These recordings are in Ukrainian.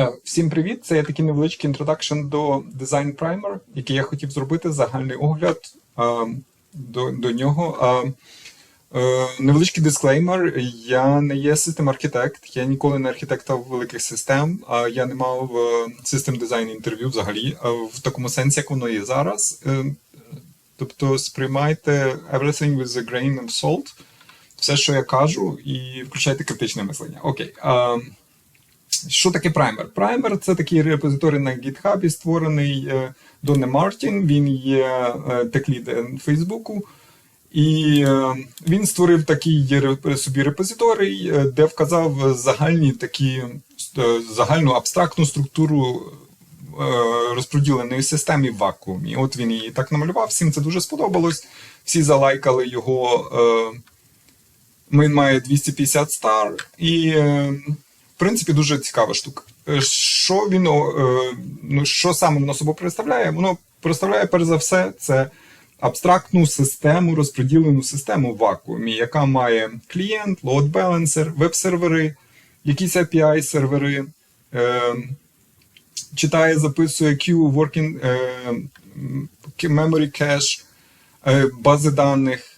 Е, Всім привіт! Це є такий невеличкий інтродакшн до Design Primer, який я хотів зробити загальний огляд е, до, до нього. Е, невеличкий дисклеймер: я не є систем архітект, я ніколи не архітектав великих систем, а я не мав систем дизайн інтерв'ю взагалі в такому сенсі, як воно є зараз. Тобто сприймайте everything with a grain of salt, все, що я кажу, і включайте критичне мислення. Окей. Е, що таке праймер? Праймер це такий репозиторій на GitHub, створений е, Донне Мартін. Він є теклід Фейсбуку. І е, він створив такий собі репозиторій, е, де вказав загальні такі загальну абстрактну структуру розподіленої системи в вакуумі. От він її так намалював. Всім це дуже сподобалось. Всі залайкали його. Він має 250 стар, і принципі дуже цікава штука. Е, Що він е, ну, що саме воно собою представляє? Воно представляє перш за все це абстрактну систему, розподілену систему в вакуумі, яка має клієнт, balancer, веб-сервери, якісь API-сервери, е, читає, записує queue, working memory cache, бази даних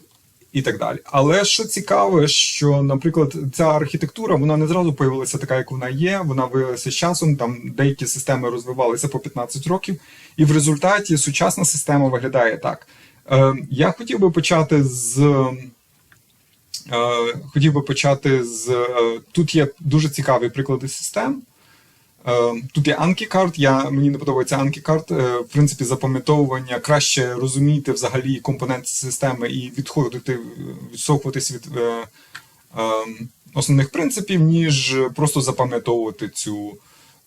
і так далі. Але що цікаве, що, наприклад, ця архітектура вона не зразу появилася така, як вона є. Вона виявилася з часом. Там деякі системи розвивалися по 15 років, і в результаті сучасна система виглядає так. Е, я хотів би почати з. Е, хотів би почати з. е, Тут є дуже цікаві приклади систем. Е, Тут є Anki-карт, я, мені не подобається Anki-карт. Е, В принципі, запам'ятовування краще розуміти взагалі компоненти системи і відходити, відсовуватись від е, е, основних принципів, ніж просто запам'ятовувати цю,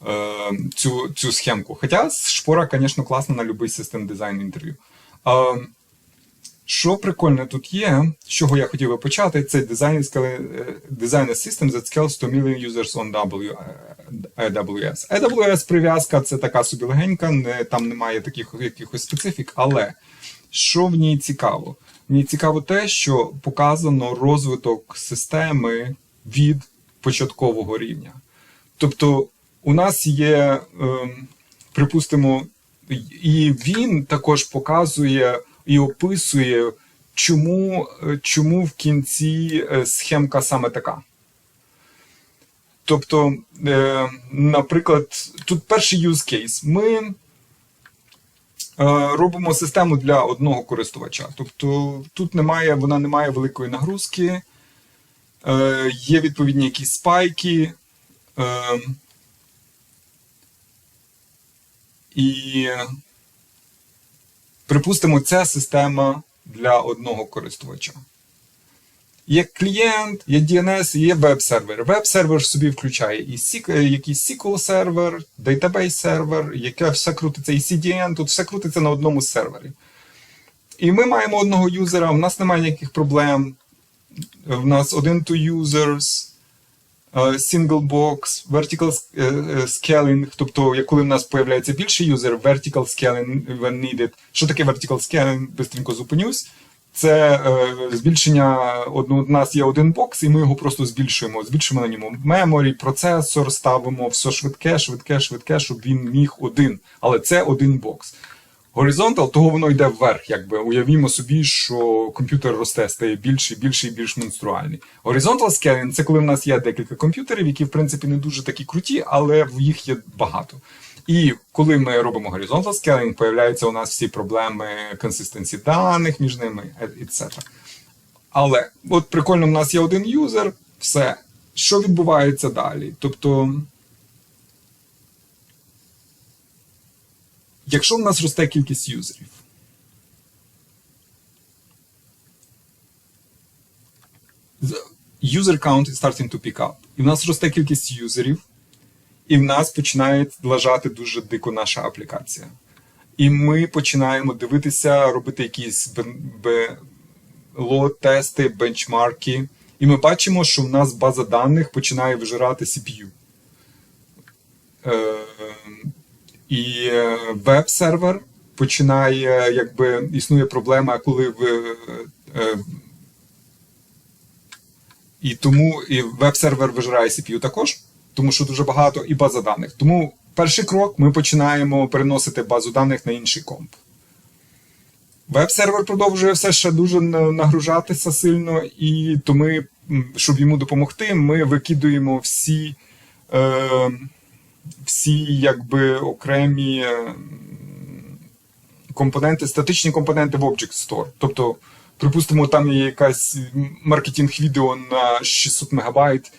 е, цю, цю схемку. Хоча шпора, звісно, класна на будь-який систем дизайн інтерв'ю. Е, що прикольне тут є, з чого я хотів би почати, це scale- design a system that scales to million users on W, е, AWS. AWS прив'язка це така собі легенька, не, там немає таких якихось специфік, але що в ній цікаво? В ній цікаво те, що показано розвиток системи від початкового рівня. Тобто, у нас є, ем, припустимо, і він також показує і описує, чому, е, чому в кінці е, схемка саме така. Тобто, е, наприклад, тут перший use case. Ми робимо систему для одного користувача. Тобто тут немає, вона не має великої нагрузки, є відповідні якісь спайки. І припустимо, це система для одного користувача. Є клієнт, є DNS, є веб-сервер. Веб-сервер собі включає і е, якийсь SQL сервер, database сервер, яке все крутиться, і CDN, тут все крутиться на одному сервері. І ми маємо одного юзера, у нас немає ніяких проблем. В нас один to users, single box, vertical е, е, scaling, тобто, коли в нас появляється більше юзер, vertical scaling when needed. Що таке vertical scaling? Бистренько зупинюсь. Це е, збільшення одну, у нас є один бокс, і ми його просто збільшуємо. Збільшуємо на ньому меморі, процесор, ставимо все швидке, швидке, швидке, щоб він міг один. Але це один бокс. Horizontal, того воно йде вверх. Якби уявімо собі, що комп'ютер росте, стає більший, більший і більш монструальний. Horizontal scaling – це коли в нас є декілька комп'ютерів, які в принципі не дуже такі круті, але в їх є багато. І коли ми робимо horizontal scaling, появляються у нас всі проблеми консистенції даних між ними, etc. Але от прикольно, в нас є один юзер, все. Що відбувається далі? Тобто. Якщо в нас росте кількість юзерів, user count is starting to pick up. І в нас росте кількість юзерів, і в нас починає лежати дуже дико наша аплікація. І ми починаємо дивитися, робити якісь лот-тести, бенчмарки. І ми бачимо, що в нас база даних починає вижирати CPU. Е, і е, веб-сервер починає, якби існує проблема, коли ви. е, І тому і веб-сервер вижирає CPU також. тому що дуже багато, і база даних. Тому перший крок ми починаємо переносити базу даних на інший комп. Веб-сервер продовжує все ще дуже нагружатися сильно, і то ми, щоб йому допомогти, ми викидуємо всі, е, всі якби окремі е, компоненти, статичні компоненти в Object Store. Тобто, припустимо, там є якась маркетинг відео на 600 мегабайт,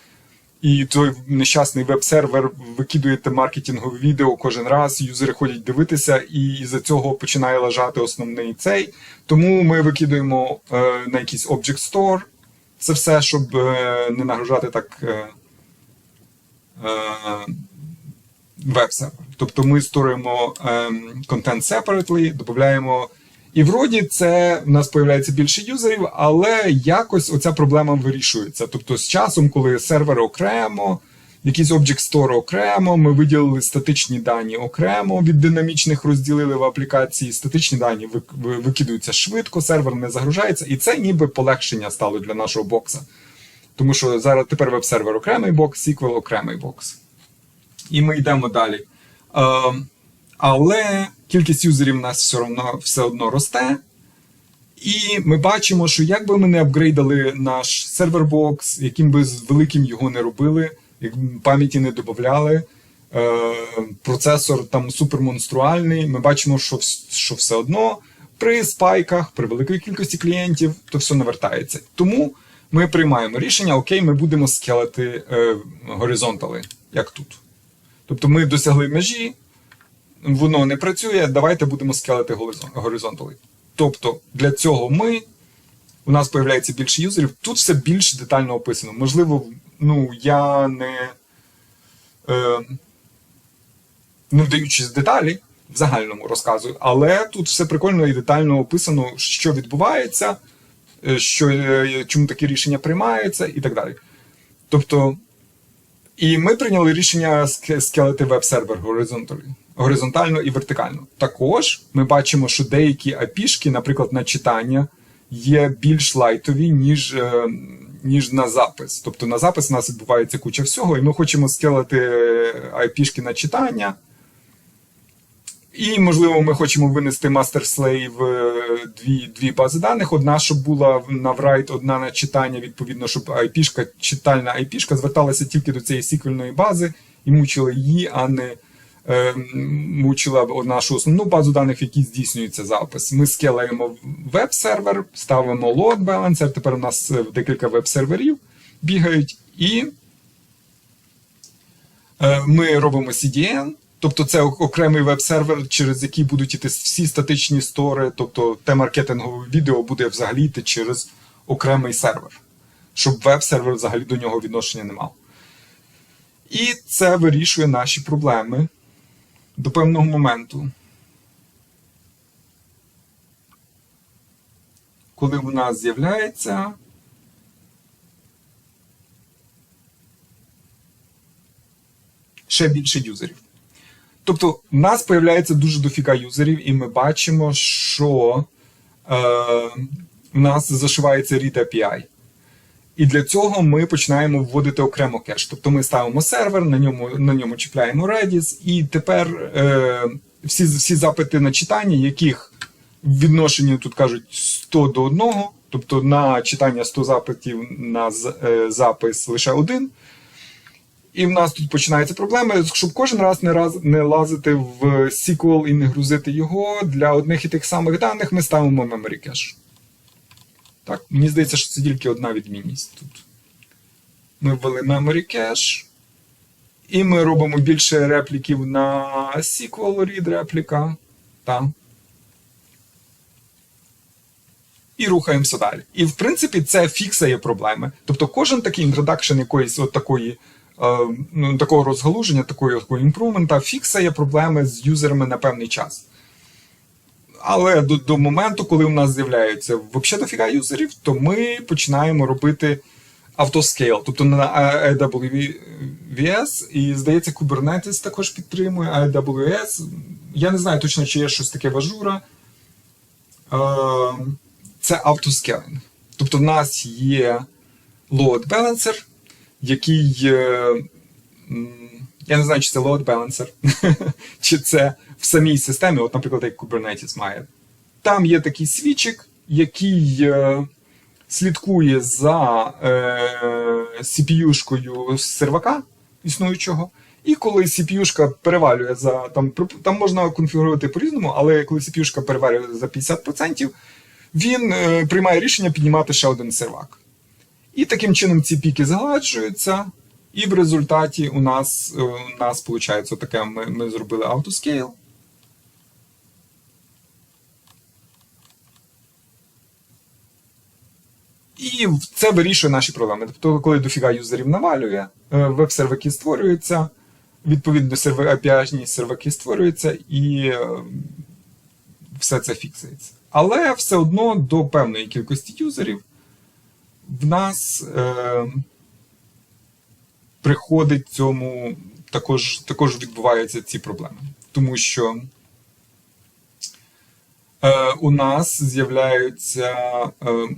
і той нещасний веб-сервер викидує те маркетингове відео кожен раз, юзери ходять дивитися, і з-за цього починає лежати основний цей. Тому ми викидуємо е, на якийсь Object Store це все, щоб е, не нагружати так е, е, веб-сервер. Тобто ми створюємо ем, контент separately, додаємо. І вроді це в нас появляється більше юзерів, але якось оця проблема вирішується. Тобто, з часом, коли сервер окремо, якийсь Object Store окремо, ми виділили статичні дані окремо від динамічних, розділили в аплікації. Статичні дані вик- викидаються швидко, сервер не загружається, і це ніби полегшення стало для нашого бокса. Тому що зараз тепер веб-сервер окремий бокс, SQL окремий бокс. І ми йдемо далі. Е, але кількість юзерів у нас все одно, все одно росте. І ми бачимо, що як би ми не апгрейдали наш сервербокс, яким би великим його не робили, як пам'яті не додавали, е, процесор там супермонструальний, ми бачимо, що, що все одно при спайках, при великій кількості клієнтів, то все навертається. Тому ми приймаємо рішення: окей, ми будемо скелити е, горизонтали, як тут. Тобто ми досягли межі, воно не працює, давайте будемо скелити горизонтали. Тобто для цього ми, у нас появляється більше юзерів, тут все більш детально описано. Можливо, ну, я не, е, не вдаючись деталі, в загальному розказую, але тут все прикольно і детально описано, що відбувається, е, що, е, чому такі рішення приймаються і так далі. Тобто, і ми прийняли рішення ске- скелити веб-сервер горизонтально і вертикально. Також ми бачимо, що деякі API-шки, наприклад, на читання, є більш лайтові, ніж, е, ніж на запис. Тобто на запис у нас відбувається куча всього, і ми хочемо скелити API-шки на читання. І, можливо, ми хочемо винести Master Slave е, дві, дві бази даних. Одна, щоб була на write, одна на читання, відповідно, щоб IP-шка, читальна IP-шка зверталася тільки до цієї сіквельної бази і мучила її, а не е, мучила нашу основну базу даних, в якій здійснюється запис. Ми скелаємо веб-сервер, ставимо load balancer. Тепер у нас е, декілька веб-серверів бігають, і Е, Ми робимо CDN, тобто це окремий веб-сервер, через який будуть іти всі статичні стори, тобто те маркетингове відео буде взагалі йти через окремий сервер, щоб веб-сервер взагалі до нього відношення не мав. І це вирішує наші проблеми до певного моменту. Коли в нас з'являється ще більше юзерів. Тобто, в нас появляється дуже дофіга юзерів, і ми бачимо, що е, в нас зашивається Read API. І для цього ми починаємо вводити окремо кеш. Тобто ми ставимо сервер, на ньому, на ньому чіпляємо Redis, і тепер е, всі, всі запити на читання, яких в відношенні тут кажуть 100 до 1, тобто на читання 100 запитів на е, запис лише один. І в нас тут починаються проблеми, щоб кожен раз не раз не лазити в SQL і не грузити його. Для одних і тих самих даних ми ставимо memory cache. Так, мені здається, що це тільки одна відмінність тут. Ми ввели memory cache, і ми робимо більше репліків на SQL read репліка. Так. І рухаємося далі. І в принципі це фіксає проблеми. Тобто кожен такий інтродакшн якоїсь от такої, ну, такого розгалуження, такої такого імпрувмента фіксає проблеми з юзерами на певний час. Але до, до моменту, коли у нас з'являється взагалі дофіга юзерів, то ми починаємо робити автоскейл, тобто на AWS, і здається, Kubernetes також підтримує AWS. Я не знаю точно, чи є щось таке в Ажура. Е, Це автоскелінг. Тобто, в нас є load balancer, який е, я не знаю, чи це load balancer, чи це в самій системі, от, наприклад, як Kubernetes має. Там є такий свічик, який е, слідкує за е, CPU-шкою сервака існуючого. І коли CPU-шка перевалює за там, там можна конфігурувати по-різному, але коли CPU-шка перевалює за 50%, він е, приймає рішення піднімати ще один сервак. І таким чином ці піки згладжуються, і в результаті у нас, е, у нас виходить таке, ми, ми зробили autoscale. І це вирішує наші проблеми. Тобто, коли дофіга юзерів навалює, е, веб-серваки створюються, відповідно сервер API серваки створюються, і е, все це фіксується. Але все одно до певної кількості юзерів в нас е, приходить цьому, також, також відбуваються ці проблеми. Тому що е, у нас з'являються е,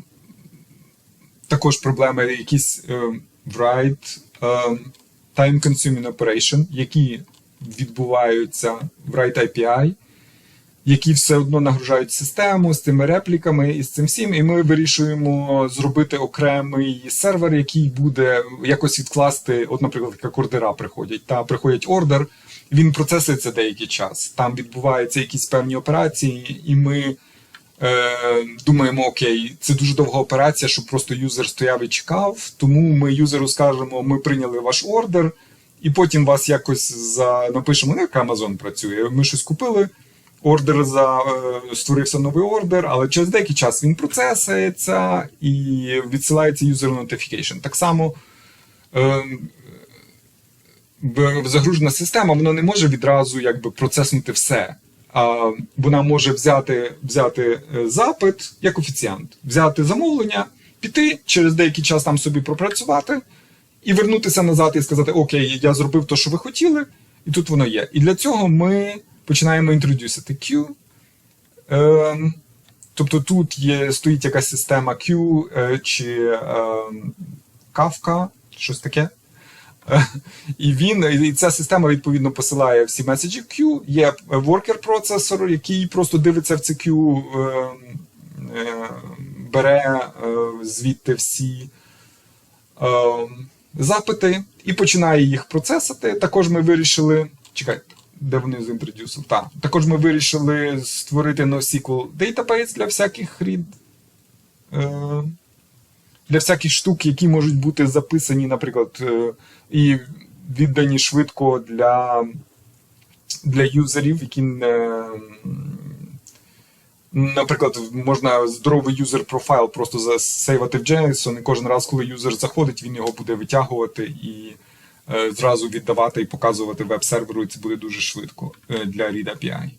також проблеми, якісь е, write е, time-consuming operation, які відбуваються в write API, які все одно нагружають систему з цими репліками і з цим всім. І ми вирішуємо зробити окремий сервер, який буде якось відкласти, от, наприклад, як ордера приходять. Та приходять ордер, він процесується деякий час. Там відбуваються якісь певні операції, і ми. Е, думаємо, окей, це дуже довга операція, щоб просто юзер стояв і чекав. Тому ми юзеру скажемо, ми прийняли ваш ордер, і потім вас якось за напишемо, ну, як Amazon працює. Ми щось купили. Ордер за е, створився новий ордер, але через деякий час він процесується і відсилається user notification. Так само е, загружена система вона не може відразу якби процеснути все. А вона може взяти, взяти е, запит як офіціант, взяти замовлення, піти через деякий час там собі пропрацювати і вернутися назад і сказати: Окей, я зробив те, що ви хотіли, і тут воно є. І для цього ми починаємо інтродюсити Q. Ем, тобто тут є, стоїть якась система Q е, чи ем, Kafka, щось таке. Е, І він і ця система відповідно посилає всі меседжі в Q. Є worker процесор, який просто дивиться в це Q, е, е, бере е, звідти всі е, запити і починає їх процесити. Також ми вирішили. Чекайте, де вони з інтродюсом? Так. Також ми вирішили створити NoSQL database для всяких рід. Е, для всяких штук, які можуть бути записані, наприклад, е, і віддані швидко для, для юзерів, які не. Наприклад, можна здоровий юзер профайл просто засейвати в JSON, і кожен раз, коли юзер заходить, він його буде витягувати і зразу віддавати і показувати веб-серверу, і це буде дуже швидко е, для Read API.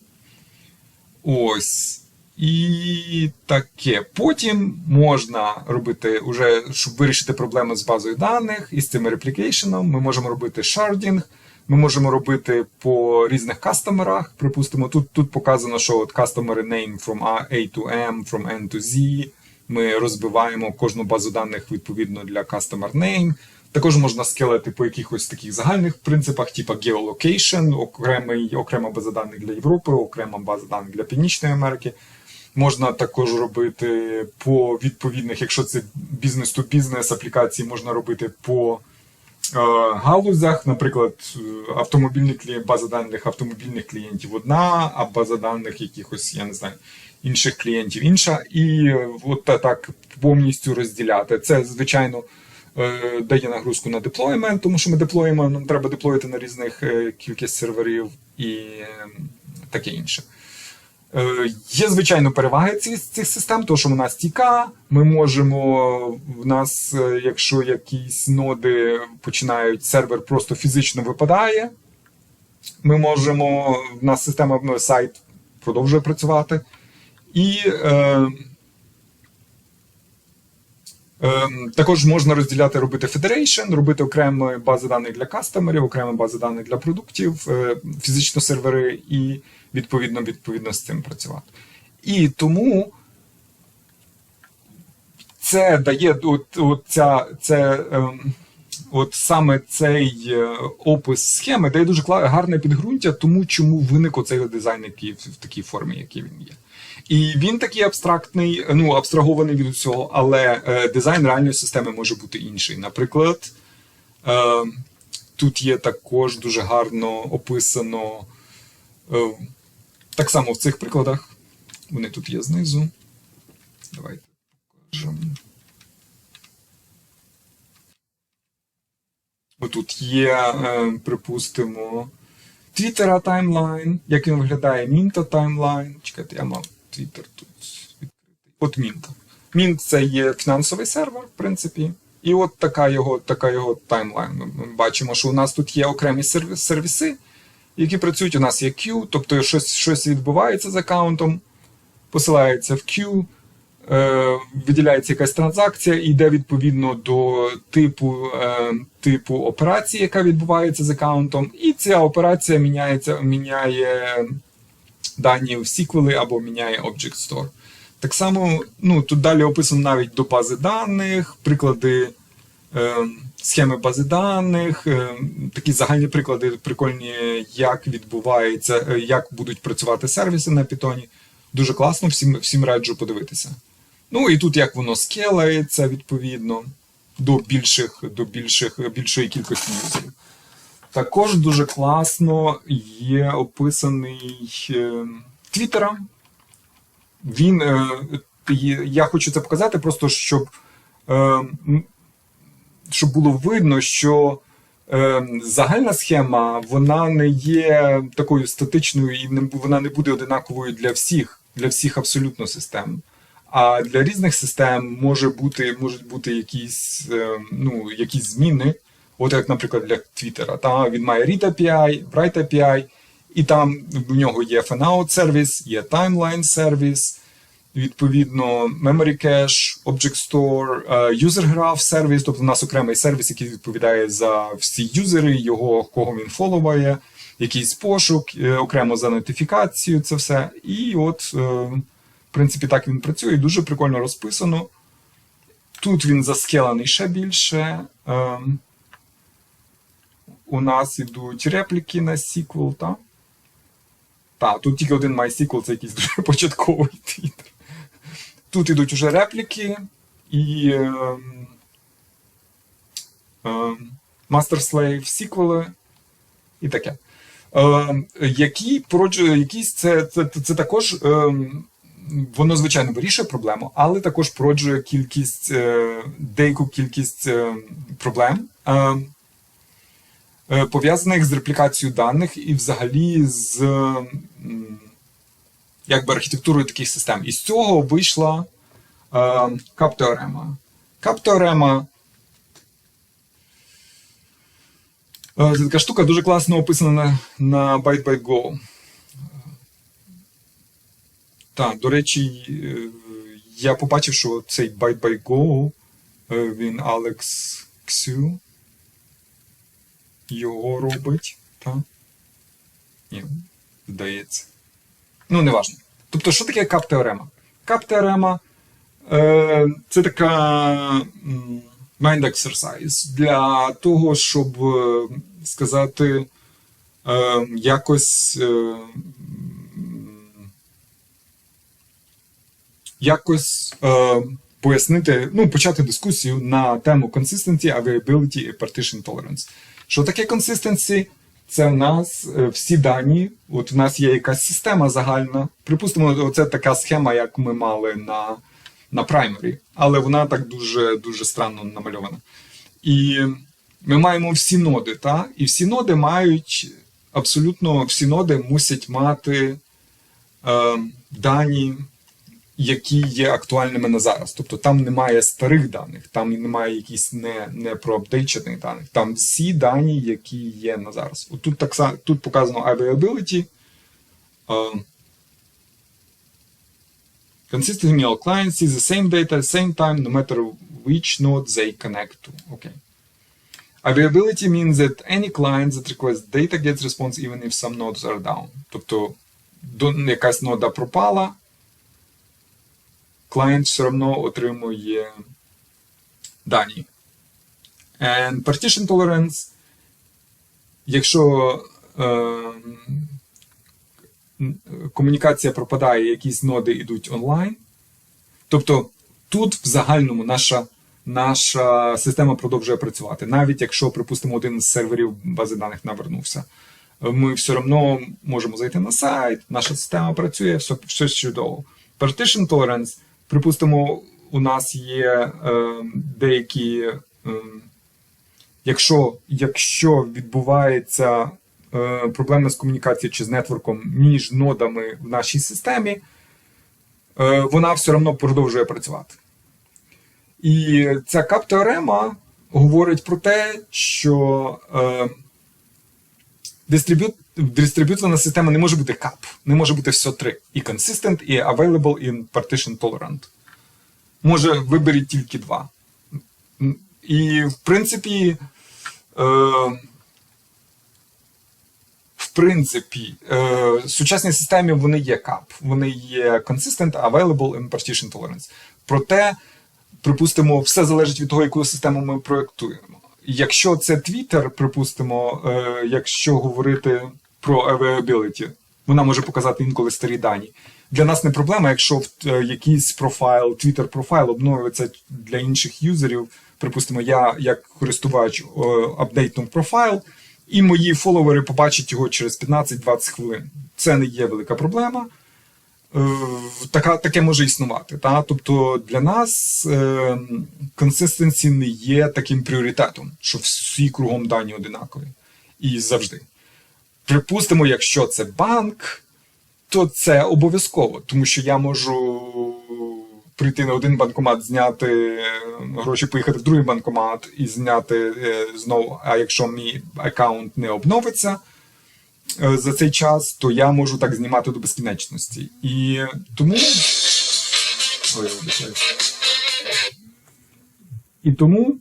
Ось. І таке. Потім можна робити, уже, щоб вирішити проблеми з базою даних і з цим реплікейшеном, ми можемо робити шардінг, ми можемо робити по різних кастомерах. Припустимо, тут, тут показано, що от customer name from A to M, from N to Z. Ми розбиваємо кожну базу даних відповідно для customer name. Також можна скелити по якихось таких загальних принципах, типу geolocation, окремий, окрема база даних для Європи, окрема база даних для Північної Америки. Можна також робити по відповідних, якщо це бізнес-то-бізнес аплікації, можна робити по е, галузях, наприклад, автомобільні клієнт, база даних автомобільних клієнтів одна, а база даних якихось, я не знаю, інших клієнтів інша. І от так повністю розділяти. Це, звичайно, дає нагрузку на деплоймент, тому що ми деплоїмо, нам треба деплоїти на різних е, кількість серверів і е, таке інше. Е, Є, звичайно, переваги цих, цих систем, тому що вона стійка. Ми можемо, в нас, е, якщо якісь ноди починають, сервер просто фізично випадає. Ми можемо, в нас система сайт продовжує працювати. І е, е, також можна розділяти, робити федерейшн, робити окремі бази даних для кастомерів, окремі бази даних для продуктів, е, фізично сервери і відповідно, відповідно з цим працювати. І тому це дає от, от ця, це, ем, от саме цей е, опис схеми дає дуже гарне підґрунтя, тому чому виник оцей дизайн, який в такій формі, який він є. І він такий абстрактний, ну абстрагований від усього, але е, дизайн реальної системи може бути інший. Наприклад, е, тут є також дуже гарно описано. Е, так само в цих прикладах. Вони тут є знизу. Давайте покажемо. Отут є, е, припустимо, Твіттера таймлайн, як він виглядає, Мінта таймлайн. Чекайте, я мав Твіттер тут відкритий. От Мінта. Мінт це є фінансовий сервер, в принципі. І от така його, така його таймлайн. Ми бачимо, що у нас тут є окремі сервіси, які працюють. У нас є queue, тобто щось, щось відбувається з аккаунтом, посилається в queue, е, виділяється якась транзакція і йде відповідно до типу, е, типу операції, яка відбувається з аккаунтом, і ця операція міняється, міняє дані в сіквели або міняє Object Store. Так само, ну тут далі описано навіть до бази даних, приклади е, схеми бази даних, е, такі загальні приклади, прикольні, як відбувається, е, як будуть працювати сервіси на Python. Дуже класно, всім, всім раджу подивитися. Ну і тут як воно скелається відповідно до більших, до більших, більшої кількості юзерів. Також дуже класно є описаний е, Твіттера. Він, е, я хочу це показати, просто щоб, е, щоб було видно, що загальна схема вона не є такою статичною і вона не буде одинаковою для всіх, для всіх абсолютно систем. А для різних систем може бути, можуть бути якісь, ну, якісь зміни. От як, наприклад, для Твіттера. Там він має Read API, Write API, і там в нього є fan-out сервіс, є timeline сервіс, відповідно, memory cache, object store, е, user graph сервіс, тобто у нас окремий сервіс, який відповідає за всі юзери, його кого він фоловає, якийсь пошук, е, окремо за нотифікацію, це все. І от, е, в принципі, так він працює, дуже прикольно розписано. Тут він заскелений ще більше. Ем, у нас ідуть репліки на SQL, так? Так, тут тільки один MySQL, це якийсь дуже початковий твіттер. Тут ідуть уже репліки і ем, ем, Master Slave сіквели і таке. Ем, які, якісь це, це, це також. Ем, Воно, звичайно, вирішує проблему, але також породжує кількість, е, деяку кількість е, проблем. Е, пов'язаних з реплікацією даних і взагалі з якби архітектурою таких систем. І з цього вийшла е, кап-теорема. Кап-теорема е, це така штука дуже класно описана на, ByteByteGo. Так, до речі, я побачив, що цей ByteByteGo, е, він Алекс Ксю його робить, так? Ні, здається. Ну, неважно. Тобто, що таке кап-теорема? Кап-теорема е, це така mind exercise для того, щоб е, сказати, е, якось. Е, якось е, пояснити, ну, почати дискусію на тему consistency, availability і partition tolerance. Що таке consistency? Це в нас е, всі дані, от в нас є якась система загальна. Припустимо, це така схема, як ми мали на, на primary, але вона так дуже, дуже странно намальована. І ми маємо всі ноди, та? і всі ноди мають абсолютно всі ноди мусять мати е, дані які є актуальними на зараз. Тобто там немає старих даних, там немає якісь не, не проапдейчених даних. Там всі дані, які є на зараз. Тут так тут показано availability. Uh, consistently all clients see the same data at the same time, no matter which node they connect to. Okay. Availability means that any client that requests data gets response even if some nodes are down. Тобто якась нода пропала, клієнт все одно отримує дані. And partition tolerance, якщо е, комунікація пропадає, якісь ноди йдуть онлайн. Тобто тут в загальному наша, наша система продовжує працювати. Навіть якщо, припустимо, один з серверів бази даних навернувся. Ми все одно можемо зайти на сайт, наша система працює, все, все чудово. Partition tolerance, припустимо, у нас є е, деякі. Е, якщо, якщо відбувається е, проблема з комунікацією чи з нетворком між нодами в нашій системі, е, вона все одно продовжує працювати. І ця кап-теорема говорить про те, що е, дистриб'ют, дистриб'ютована система не може бути кап, не може бути все три. І consistent, і available, і partition tolerant. Може, виберіть тільки два. І, в принципі, е, в принципі, е, сучасні системи вони є кап, вони є consistent, available and partition tolerance. Проте, припустимо, все залежить від того, яку систему ми проєктуємо. Якщо це Twitter, припустимо, е, якщо говорити про availability, вона може показати інколи старі дані. Для нас не проблема, якщо в е, якийсь профайл, Twitter профайл обновиться для інших юзерів. Припустимо, я як користувач е, апдейтнув профайл, і мої фоловери побачать його через 15-20 хвилин. Це не є велика проблема. Е, Така, таке може існувати. Та? Тобто для нас консистенції не є таким пріоритетом, що всі кругом дані одинакові. І завжди. Припустимо, якщо це банк, то це обов'язково, тому що я можу прийти на один банкомат, зняти гроші, поїхати в другий банкомат і зняти е, знову. А якщо мій аккаунт не обновиться е, за цей час, то я можу так знімати до безкінечності. І тому. Ой. І тому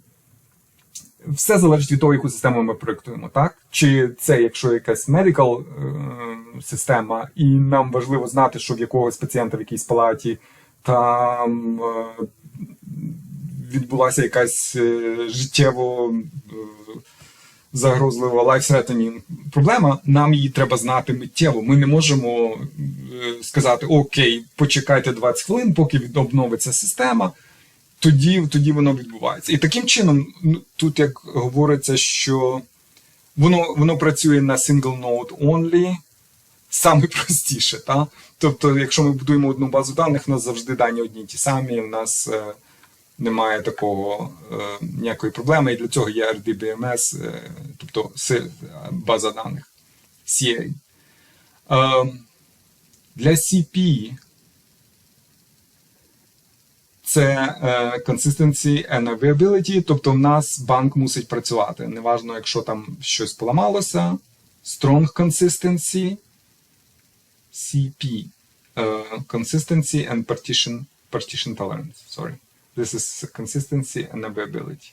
все залежить від того, яку систему ми проєктуємо, так? Чи це, якщо якась е, система, і нам важливо знати, що в якогось пацієнта в якійсь палаті там е, відбулася якась е, життєво е, загрозлива life-threatening проблема, нам її треба знати миттєво. Ми не можемо сказати: Окей, почекайте 20 хвилин, поки обновиться система. Тоді тоді воно відбувається. І таким чином, ну, тут як говориться, що воно воно працює на single node only, саме простіше. Та? Тобто, якщо ми будуємо одну базу даних, у нас завжди дані одні ті самі, у нас е, немає такого е, ніякої проблеми, і для цього є RDBMS, е, тобто база даних CA. Е, для CP це е, consistency and availability, тобто в нас банк мусить працювати. Неважно, якщо там щось поламалося. Strong consistency, CP, uh, consistency and partition, partition tolerance. Sorry. This is consistency and availability.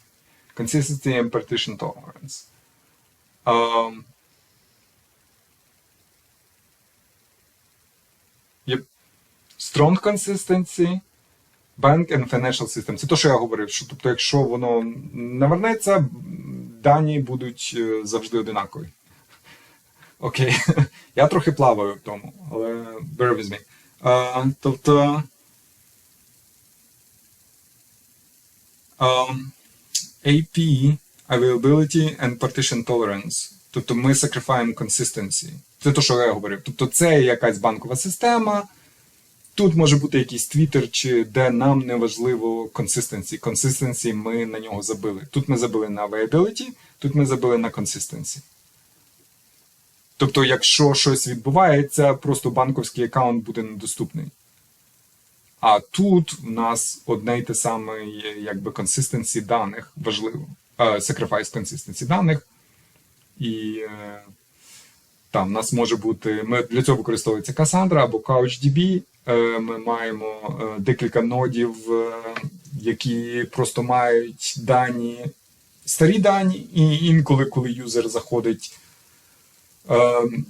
Consistency and partition tolerance. Um. Strong consistency. Bank and Financial System. Це те, що я говорив. Що, Тобто, якщо воно навернеться, дані будуть е, завжди одинакові. Окей. Я трохи плаваю в тому, але bear with me. Uh, тобто. Um, AP, Availability and Partition Tolerance. Тобто ми sacrifice consistency. Це те, що я говорив. Тобто, це якась банкова система. Тут може бути якийсь твіттер, чи де нам не важливо consistency. Consistency ми на нього забили. Тут ми забили на availability, тут ми забили на consistency. Тобто, якщо щось відбувається, просто банковський аккаунт буде недоступний. А тут в нас одне й те саме, якби consistency даних важливо. Sacrifice consistency даних. І uh, там в нас може бути. Ми Для цього використовується Cassandra або CouchDB. Е, ми маємо е, декілька нодів, е, які просто мають дані, старі дані, і інколи, коли юзер заходить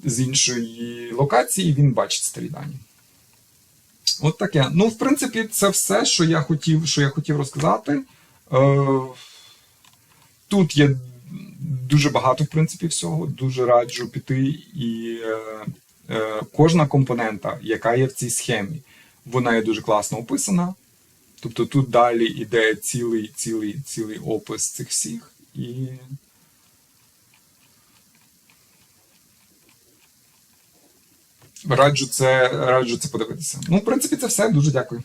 з іншої локації, він бачить старі дані. От таке. Ну, в принципі, це все, що я хотів що я хотів розказати. Тут є дуже багато, в принципі, всього. Дуже раджу піти. І кожна компонента, яка є в цій схемі, вона є дуже класно описана. Тобто тут далі йде цілий, цілий, цілий опис цих всіх. І раджу це, раджу це подивитися. Ну, в принципі, це все. Дуже дякую.